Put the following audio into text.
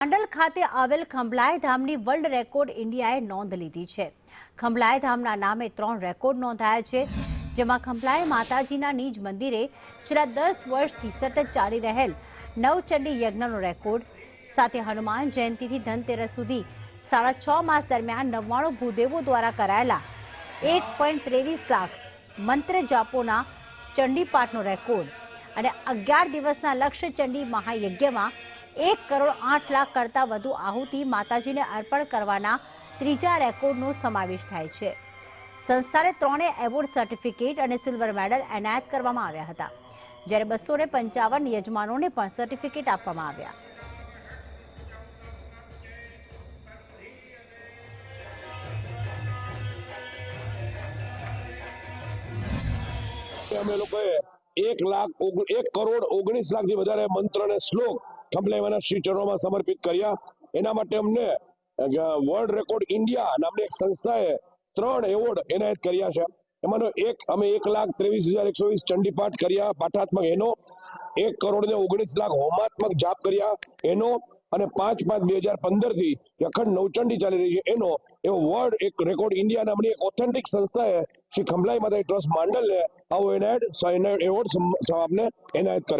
માંડલ ખાતે આવેલ ખંભલાય ધામની world record ઇન્ડિયાએ નોંધ લીધી છે. ખંભલાય ધામના નામે ત્રણ રેકોર્ડ નોંધાયા છે, જેમાં ખંભલાય માતાજીના નિજ મંદિરે છેલ્લા દસ વર્ષથી સતત ચાલી રહેલ નવચંડી યજ્ઞનો રેકોર્ડ, સાથે હનુમાન જયંતિથી ધનતેરસ સુધી સાડા છ માસ દરમિયાન નવ્વાણું ભૂદેવો દ્વારા કરાયેલા એક પોઈન્ટ ત્રેવીસ લાખ મંત્ર જાપોના ચંડીપાઠનો રેકોર્ડ અને અગિયાર દિવસના લક્ષ્ય ચંડી મહાયજ્ઞમાં એક કરોડ આઠ લાખ કરતાં વધુ આહુતિ માતાજીને અર્પણ કરવાના ત્રીજા રેકોર્ડનો સમાવેશ થાય છે. સંસ્થાને ત્રણે એવોર્ડ સર્ટિફિકેટ અને સિલ્વર મેડલ એનાયત કરવામાં આવ્યા હતા. જ્યારે બસો ને પંચાવન યજમાનોને પણ સર્ટિફિકેટ આપવામાં આવ્યા. અમે લોકોએ એક લાખ એક કરોડ ઓગણીસ લાખથી વધારે મંત્ર અને શ્લોક ખંભલાઈવાના શ્રી ચરણોમાં સમર્પિત કર્યા. એના માટે અમને વર્લ્ડ રેકોર્ડ ઇન્ડિયા નામની એક સંસ્થાએ ત્રણ એવોર્ડ એનાયત કર્યા છે. એમાંનો એક, અમે એક લાખ ત્રેવીસ હજાર એકસો વીસ ચંડીપાઠ કર્યા, પાઠાત્મક એનો. એક કરોડ ને ઓગણીસ લાખ હોમાત્મક જાપ કર્યા, એનો. અને પાંચ પાંચ બે હજાર પંદરથી અખંડ નવચંડી ચાલી રહી છે, એનો. એવો વર્લ્ડ એક રેકોર્ડ ઇન્ડિયા નામની એક ઓથેન્ટિક સંસ્થાએ શ્રી ખંભલાઈ માતા ટ્રસ્ટ માંડલને આવો એનાયત એવોર્ડ આપને એનાયત કરે